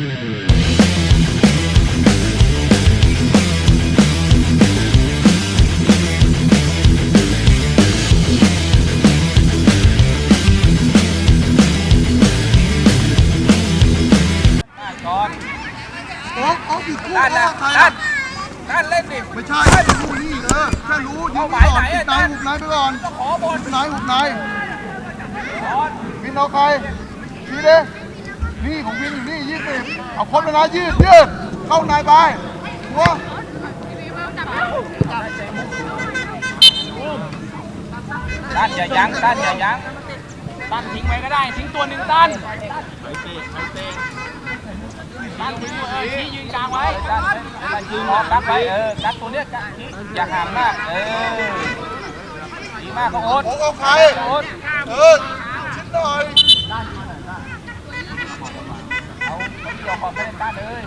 ก่อนโอ๊กโอ๊กอีกคู่ด้านโอ๊นะกใครด้าอะนด้านเล่นดิไม่ใช่คู่นี่เออแค่รู้ยิงไปก่อนติดในหุบในไปก่อนก็ขอบอลหุบในหุบในก่อนวินเอาใครชี้ดินี่ของวินอยู่นี่ยี่สิบ เอาคนไปนะยืดยืดเข้าในไปหัวด้านอย่ายั้งด้านอย่ายั้งด้านทิ้งไว้ก็ได้ ทิ้งตัวหนึ่งด้านด้านทิ้งเออชี้ยืนกลางไว้ด้านด้านยืนรอกักไว้เออกักตัวเนี้ยกักชี้อย่าห่างมากเออดีมากเขาโอ๊ตโอ๊กเอาใครโอ๊ตเออชิดหน่อย เขาที่ยอมขอแค่ด้าเลย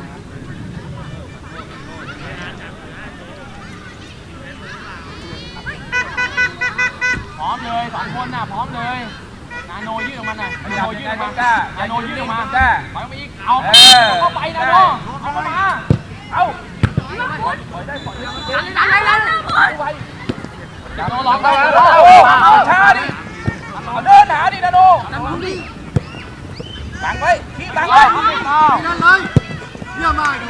พร้อมเลยสองคนน่ะพร้อมเลยนาโนยืดออกมาหน่อยนาโนยืดออกมาจ้าอนาโนยืดออกมากล้าถอยออกมาอีกเอาเข้าไปนาโนเอาเข้ามา เอาปล่อยปล่อยได้ปล่อยได้ปล่อยได้ไวนาโนล็อกเอาไว้เอาเอาเอาช้าดิเดินหนาดินาโน บังไว้ขี้บังไว้นั่นเลยเยี่ยมมากหนู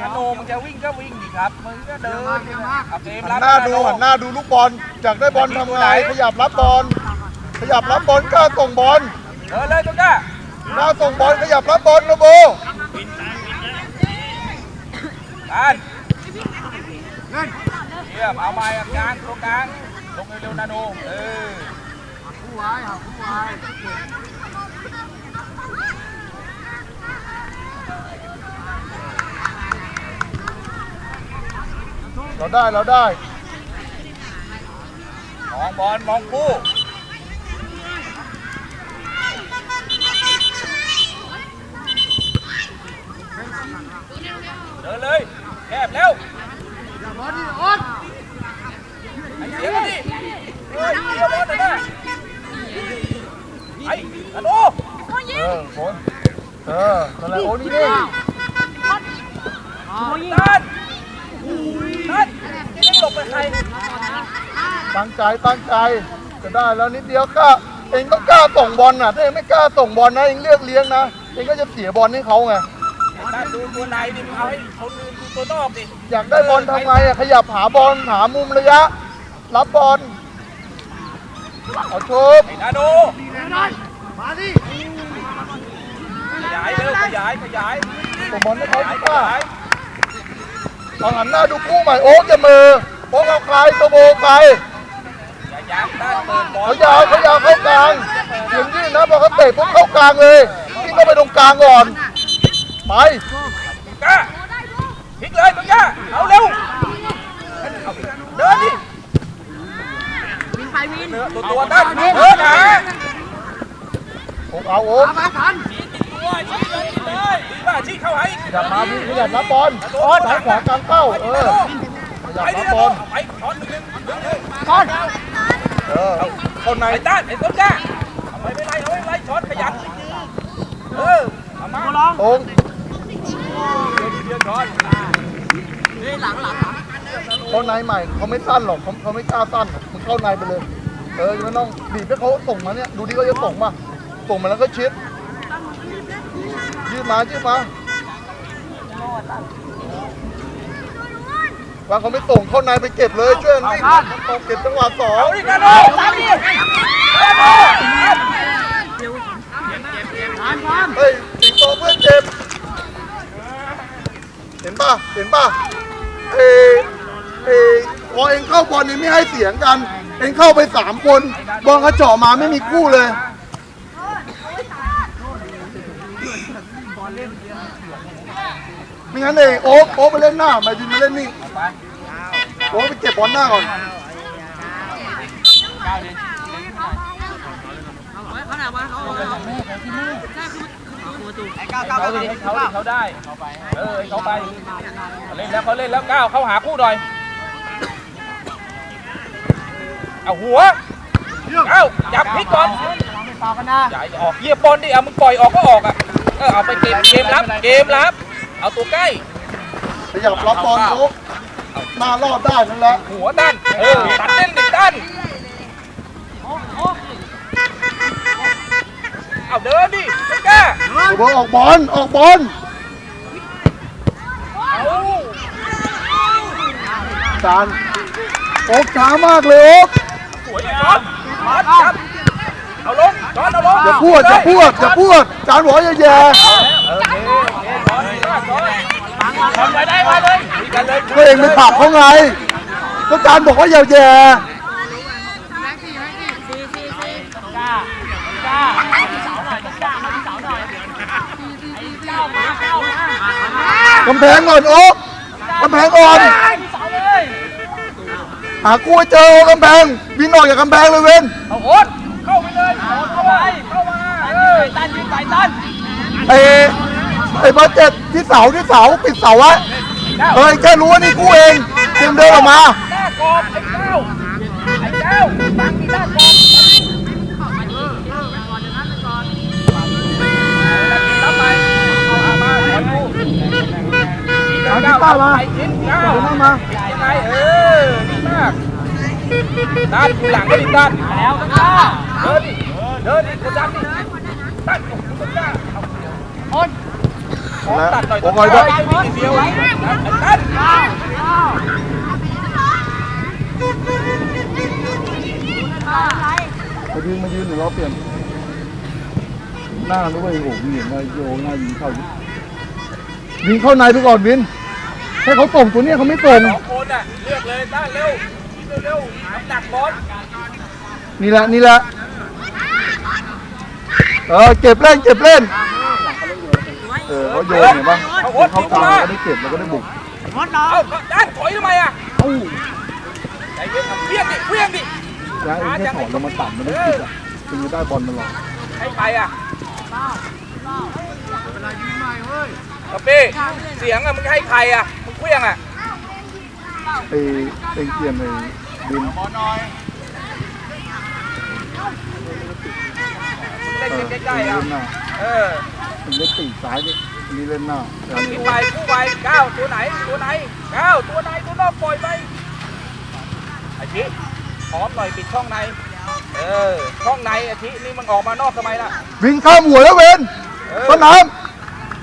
นาโนมึงจะวิ่งก็วิ่งดิครับ มึงก็เดินเอาเกมหัรันบหน้าดูหันหน้าดูลูกบอลอยากได้บอลทำไงขยับรับบอล ขยับรับบอลกล้าส่งบอลเดินเลยตุ๊กตาหน้าส่งบอลขยับรับบอลนะโบการเยี่ยมเอาไม้กลางตรงกลางลงเร็วๆนาโนเออ เราได้เราได้มองบอลมองคู่เดินเลยแคบแล้ว ไอ้เสียงมันดิเฮ้ยเดี๋ยวบอลหน่อยนะไอ้นาโนเออโอนเออนั่นแหละโอ้นี่ดิด้านด้านนี่หลบไปใครตั้งใจตั้งใจจะได้แล้วนิดเดียวก็เองต้องกล้าส่งบอลน่ะ ถ้าเองไม่กล้าส่งบอลนะเองเลือกเลี้ยงนะเองก็จะเสียบอลให้เขาไงด้านดูตัวในดิมึงเอาให้คนอื่นดูตัวนอกดิอยากได้บอลทำไงอะขยับหาบอลหามุมระยะ รับบอลเอาชุบไอ้นาโน ขยายเร็วขยายขยายส่งบอลให้ขเขายายดีขกว่ายายเอาหันหน้าดูคู่ใหม่โอ๊กจะมือโอ๊กเอาใครตัวโบใครอย่ายั้งด้านเปิดบอลเขายาวเขายาวเข้ากลางอย่างนี้นะพอเขาเตะปุ๊บเข้ากลางเลยพี่ก็ไปตรงกลางก่อนไปกล้าพลิกเลยตัวย่าเอาเร็วเดินดิเดินตัวตัวด้านเดินหาโอ๊ก เอาโอ๊กตัวชี้เลยชี้เลยดีป่ะชี้เข้าให้ขยับมาพี่ขยับรับบอลซ้ายขวากลางเข้าเออขยับไปรัดิบบอลไปช้อนหนึ่งเลยเออเข้าในไอ้ด้านไอ้ต้นกล้าเอาไปไม่ไรเอาไม่ไรช้อนขยันเออเอามาตรงเดียวช้อนเข้าในใหม่เขาไม่สั้นหรอกเขาเขาไม่กล้าสั้นมึงเข้าในไปเลย เออไม่ต้องบีบให้เขาส่งมาเนี่ยดูที่เขาจะส่งมา ส่งมาแล้วก็ชิดยืดมายืดมาบางเขาไม่ส่งเข้าในไปเก็บเลยช่วยกันวิ่งส่งเก็บจังหวะสองเอาดินาโนตามดินาโนเฮ้ยสิงโตเพื่อนเจ็บเห็นป่ะเห็นป่ะเอเอพอเองเข้าบอลนี่ไม่ให้เสียงกัน เองเข้าไปสามคนบอลเขาเจาะมาไม่มีคู่เลย ไม่งั้นเองโอ๊คโอ๊คไปเล่นหน้ามายืนมาเล่นนี่โอ๊คไปเก็บบอลหน้าก่อนเขาดิให้เขาดิเขาได้เออให้เขาไปเล่นแล้วเขาเล่นแล้วก้าวเข้าหาคู่หน่อยเอาหัวก้าจับพลิกก่อนอย่าออกเยียบบอลดิเอามึงปล่อยออกก็ออกอะเออเอาไปเกมเกมรับเกมรับ เอาตัวใกล้ ขยับรับบอลโอ๊กหน้ารอดได้นั่นแหละหัวด้านเออตัดเล่นดิด้านเอาเดินดิต้นกล้าเดี๋ยวพอออกบอลออกบอลเอาจานโอ๊กช้ามากเลยโอ๊กสวยเลยจอนจอนจับเอาลงจอนเอาลงอย่าพูดอย่าพูดอย่าพูดจานบอกว่าอย่าแย่ กันเลยก็เองไปผลักเขาไงก็จานบอกว่าอย่าแย่กล้ากล้าเสาหน่อยกล้ามาที่เสาหน่อยไอ้เก้ามาเก้ามากำแพงก่อนโอ๊กกำแพงก่อนที่เสาเลยหากู้ให้เจอกำแพงบินออกจากกำแพงเลยเว้นเอาโอ๊ตเข้าไปเลยเข้าไปเข้ามาเออตันยืนไก่ตันไอ้ ไอ้เบอร์เจ็ดที่เสาที่เสาปิดเสาไว้เฮ้ยแค่รู้ว่านี่กู้เองเตรียมเดินออกมา หน้ากรอบไอ้เจ้าไอ้เจ้าบังที่หน้ากรอบรับไปมามาขอดูเอาที่ป้ามาไอ้ชิ้นเก้าเอาที่ป้ามายังไงเออดีมากด้านอยู่หลังก็ดีด้านแล้วกล้าเดินดิเดินดิกดดันดิด้านโอ้โหต้นกล้าเอาคน ขอตัดหน่อยโอ้ต้นยกด้ล้วายนิดเดียวด้านมายืนมายืนเดี๋ยวเราเปลี่ยน หน้าด้วยโอ้โหมีเห็นว่าโยงหน้ายิงเข้ายิงเข้าในไปก่อนวินให้เขาส่งตัวเนี้ยเขาไม่ส่งสองคนอะเลือกเลยด้านเร็วคิดเร็วๆน้ำหนักบอลนี่แหละนี่แหละเออเก็บเล่นเก็บเล่นเออเขาโยนเห็นปะเขาเข้ากลางเราก็ได้เก็บเราก็ได้บุกเอาด้านถอยทำไมอะใจเย็นเพี้ยงดิเพี้ยงดิย้ายเองแค่ถอนลงมาต่ำมันได้ติดอะถึงจะได้บอลมาหรอกให้ไปอะกระปี้เสียงอะมึงให้ใครอะมึงเพี้ยงอะไอ้เองเกียนในดินเล่นเออใกล้ๆเล่อะนหน้าเออ มันเล่นตีซ้ายดิอันนี้เล่นหน้าแต่เอาอันที่นี้ไปคู่ไปก้าวตัวไหนตัวไหนก้าวตัวไหนตัวนอกปล่อยไปอาทิพร้อมหน่อยปิดช่องใน เออช่องในอาทินี่มันออกมานอกทำไมล่ะวิ่งข้ามหัวแล้วเวนเออต้นน้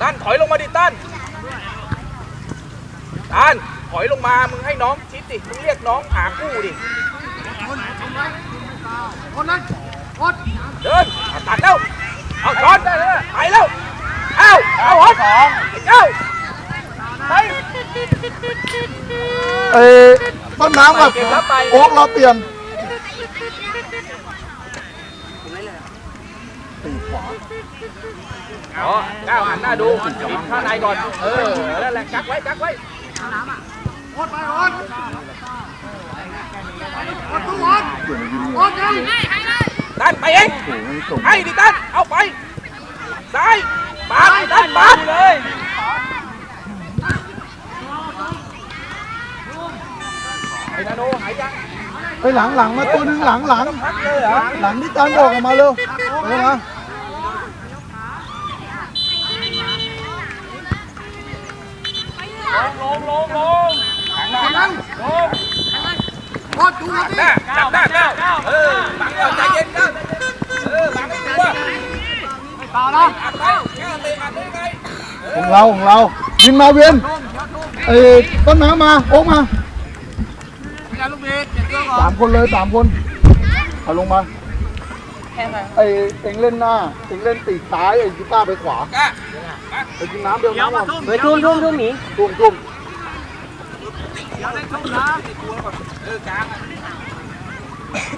ตั้นถอยลงมาดิตั้นตั้นถอยลงมา มึงให้น้องชิดดิ มึงเรียกน้องหาคู่ดิเดินเอาตัดแล้ว เอาจอนได้แล้วไปแล้ว เอ้าเอาสองเอ้าไปำไอ้ต้นน้ำกับโอ๊กเราเปลี่ยนตีขวาอ๋อก้าวหันหน้าดูปิดข้างในก่อน เออนั่นแหละกักไว้กักไว้เปลี่ยนมายิงเนี่ยตั้นไปเองโอ้โหไม่ส่งให้ดิตั้นเอาไปซ้ายปาดตั้นปาดเลยไอ้นาโนหายยังไปหลังหลังมาตัวหนึงหลังหลังพักเอานบอกออกมาเร็วเร็วนะลงลงลงหันหน้าลงหน้าจับหน้าก้าวเออบังก่อนใจเย็นก้าวเออบังให้ตัว ต่อแล้ว อัดไปแค่เตะอัดได้ไง ของเราของเรายินมาเวียนไอ้ต้นน้ำมาโอ๊กมาสามคนเลยสามคนเอาลงมาไอ้เอ็งเล่นหน้าเอ็งเล่นตีกซ้ายไอ้กีตาร์ไปขวาก้าไปกินน้ำเดี๋ยวน้ำก่อนเฮ้ยทุ่มทุ่มทุ่มหนีทุ่มทุ่มเออกลาง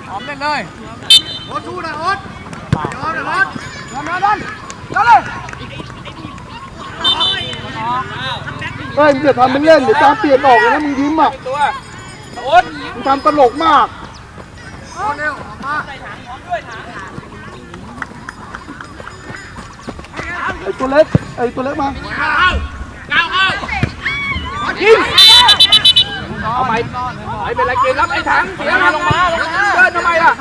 พร้อมเล่นเลยโอ๊ตชูนะโอ๊ตย้อนเลยโอ๊ตย้อนย้อนย้อนย้อนเลย เฮ้ยมึงอย่าทำเป็นเล่นเดี๋ยวจานเปลี่ยนออกเลยนะมึงยิ้มอะตัวโอ๊ตมึงทำตลกมากเร็วออกมาไอ้ตัวเล็กไอ้ตัวเล็กมาก้าเข้าก้าเข้ายิงเอาไหมไม่เป็นไรเกมรับไอ้ถังเสียงาลงมาลงมาเดินทำไมล่ะ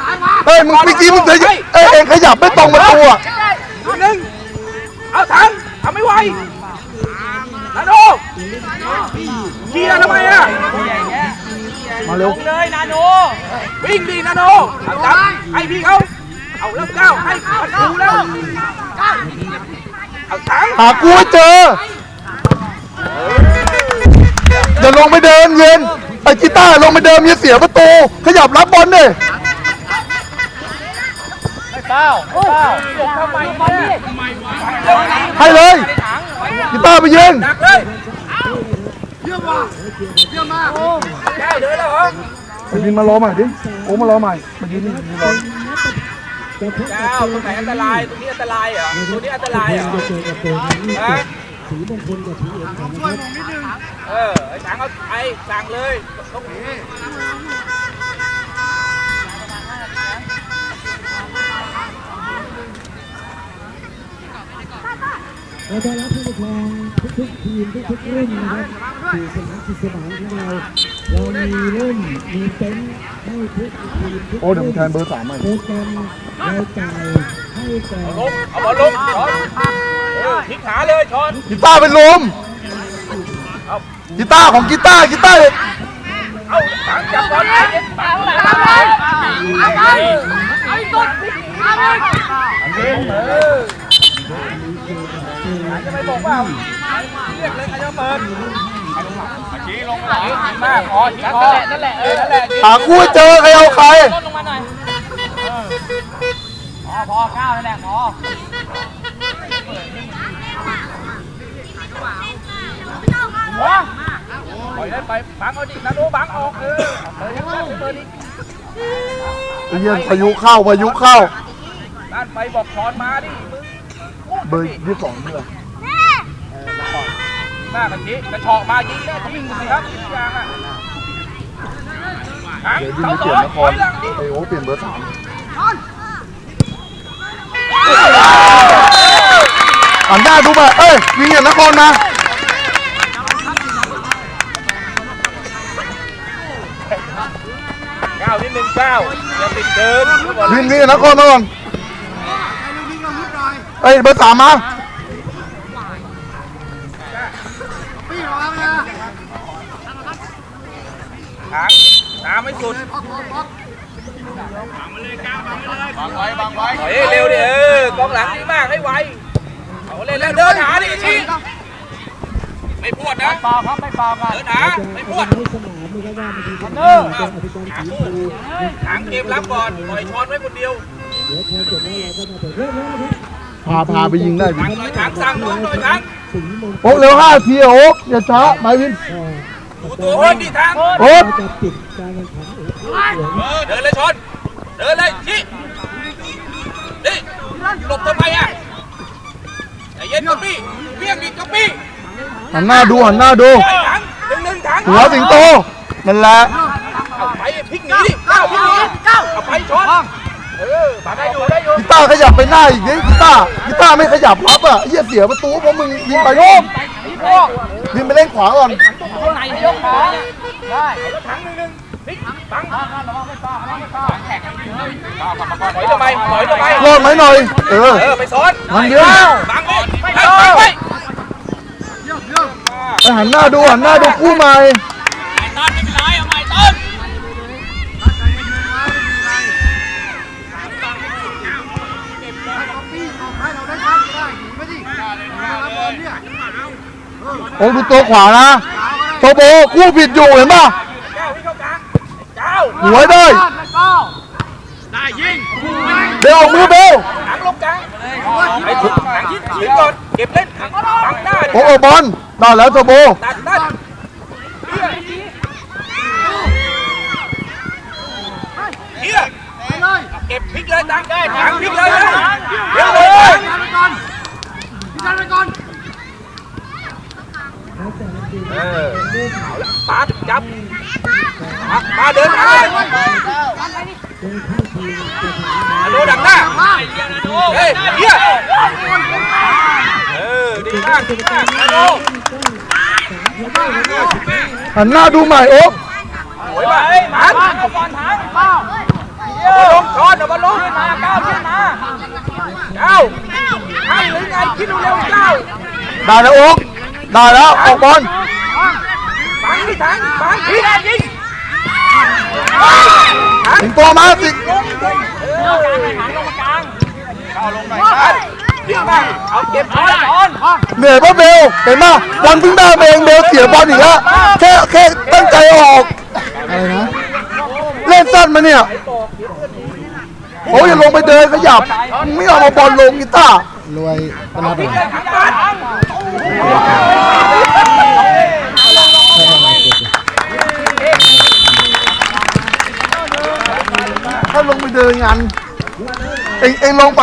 เฮ้ยมึงเมื่อกี้มึงเอ้ยเอ้ยเองขยับไม่ตรงประตูอะหนึ่งเอาถังทำไม่ไหว เกียร์ทำไมอะมาเร็วเลยนาโนวิ่งดีนาโนเอจับให้พี่เขาเอาแล้วก้าวให้มันดูแล้วเอาถังหากูเจออย่าลงไปเดินเย็นไอ้กีตาลงไปเดินอย่าเสียประตูขยับรับบอลดิทำไมเนี่ยให้เลยกีต้าไปยืนเยเยี่ยมว่ะเยี่ยมมากก้าวเดินแล้วเหรอไปยืนมารอใหม่ดิโอ้มารอใหม่มายืนนี่ยืนรอก้าวตรงไหนอันตรายตรงนี้อันตรายเหรอตรงนี้อันตรายเหรอฮะช่วยผมนิดนึงเออไอ้ถังเอาไอ้สั่งเลยต้อง เราต้อนรับผู้ปกครองทุกๆทีมทุกๆรุ่นนะครับสู่สนามสุดสนามของเราเรามีร่มมีเต็นท์ให้ทุกทีมทุกโอ้เดี๋ยวผมแทนเบอร์สามใหม่โปรแกรมรายจ่ายให้แก่ ลงเอาบอลลงช้อนเออทิ้งขาเลยชอนกีตาร์เป็นลมกีตาร์ของกีตาร์กีตาร์เอาถังจับบอลไอ้เย็นถังเลยไอ้ตุ๊ดอันนี้เออ จะไปบอกว่าเรียกเลยใครจะเปิดชี้ลงไหลมากอ๋อชี้คอนั่นแหละเออนั่นแหละหากูให้เจอใครเอาใครลงมาหน่อยพอพอก้าวนั่นแหละพอหัวปล่อยได้ไปบังเอาดินาโนบังออกเออเปิดยังไงเปิดดิไอ้เหี้ยพายุเข้าพายุเข้าด้านไปบอกช้อนมาดิมึงพูดเบอร์ดิยี่สิบสองเพื่อ หน้ากะทิกระชอกมายิงได้ยิงสิครับยิงยางอะหางเดี๋ยวยิงเสาไปสเปลี่อยนงนคถรอยหลังดิ ไอโอเปลี่ยนเบอร์สามหันหน้าดูมาเอ้ยยิงอย่างนครมาเก้านิดนึงเก้าอย่าติดเดินยิงยิงอย่างนครมาก่อนไอ้ลูกนี้เราลุกหน่อยเอ้ยเบอร์สามมา หางตามไม่สุดพักพักพักถอยให้เร็วดิเออกองหลังดีมากให้ไวเอาเล่นแล้วเดินหาดิชี้ไม่พูดนะเปล่าครับไม่เปล่ากันเดินหาไม่พูดให้สนามนะครับว่ามันคือการเป็นอธิการสีชมพูหางเกมรับก่อนปล่อยช้อนไว้คนเดียวเดี๋ยวพอจบแล้วเราก็มาเปิดเรื่องแล้วนะครับพาพาไปยิงได้ดิทางหน่อยทางสั่งน้องหน่อยทางสีมงคโอ๊กเร็วห้าทีอะโอ๊กอย่าช้ามาวินก็ ดูตัววิ่งดิทางโอ๊กจะปิดการแข่งขันอีกครั้งหนึ่งเออเดินเลยชน เดินเลยชี้นี่หลบทำไมอะใจเย็นก๊อปปี้เบี้ยงดิก๊อปปี้หันหน้าดูหันหน้าดูไอ้ถังหนึ่งหนึ่งถังหัวสิงโตนั่นแหละเอาไปพลิกหนีดิก้าวพลิกหนีก้าวเอาไปชนเออได้อยู่ได้อยู่กีตาร์ขยับไปหน้าอีกดิกีตาร์กีตาร์ไม่ขยับรับอะเหี้ยเสียประตูเพราะมึงยิงไปโน้มยิงไปเล่นขวาก่อน ไหนยกขาได้ถังหนึ่งหนึ่งพลิกบังบังไม่ป้บังไม่ป้แข่งกันเลยถอยทำไมถอยทำไมรอดไหมหน่อย เออ เออไปซ้อนมันเยอะบังก่อนไปบังไปเยี่ยมเยี่ยมไปหันหน้าดูหันหน้าดูคู่ใหม่ต้นไม่เป็นไรเอาใหม่ต้นตั้งใจเย็นๆนะไม่มีอะไรให้ก๊อปปี้ออกให้เราได้ทันได้หนีไม่ดิมาละบอลเนี่ยเออโอ้ดูตัวขวานะ โทโบคู่ผิดอยู่เห็นป่ะเก้าที่เข้ากลางเก้าหัวได้ได้ยิงเบลออกมือเบลถังลงกลางไอ้ถุงถังทิ้งทิ้งก่อนเก็บเล่นถังบังหน้าโอ้โอบอลได้แล้วโทโบตัดตัดเฮียไปเลยเก็บพลิกเลยตังได้ถังพลิกเลยนะเดี๋เดี๋ยยววเลเลยยพี่จันไปก่อนพี่จันไปก่อน แล้วแต่ละทีม เออเอาละปาดจับมามาเดินหาเลยโดยเข้าทีมจะถามอโนดักหน้าเฮ้ยเฮียเออดีมากดีมากอโนหันหน้าดูใหม่โอ๊กเสวยป่ะหันเอาก่อนหันเอาลงช้อนเอามาลลงขึ้นมาก้าวขึ้นมาเก้าให้หรือไงคิดดูเร็วเก้าได้แล้วโอ๊กได้แล้วออกบอล บังที่ถังบังที่แรกยิงสิงตัวมาสิลงลงเออหันลงมากลางก้าลงหน่อยครับยิงไปเอาเก็บช้อนช้อนเหนื่อยป่ะเบลเห็นป่ะบอลเพิ่งได้เองเบลเสียบอลอีกแล้วแค่แค่ตั้งใจออกอะไรนะเล่นสั้นมาเนี่ยโอ้ยอย่าลงไปเดินขยับไม่เอามาบอลลงกีตาร์รวยปนาดเลย เดินงานเองเองลงไป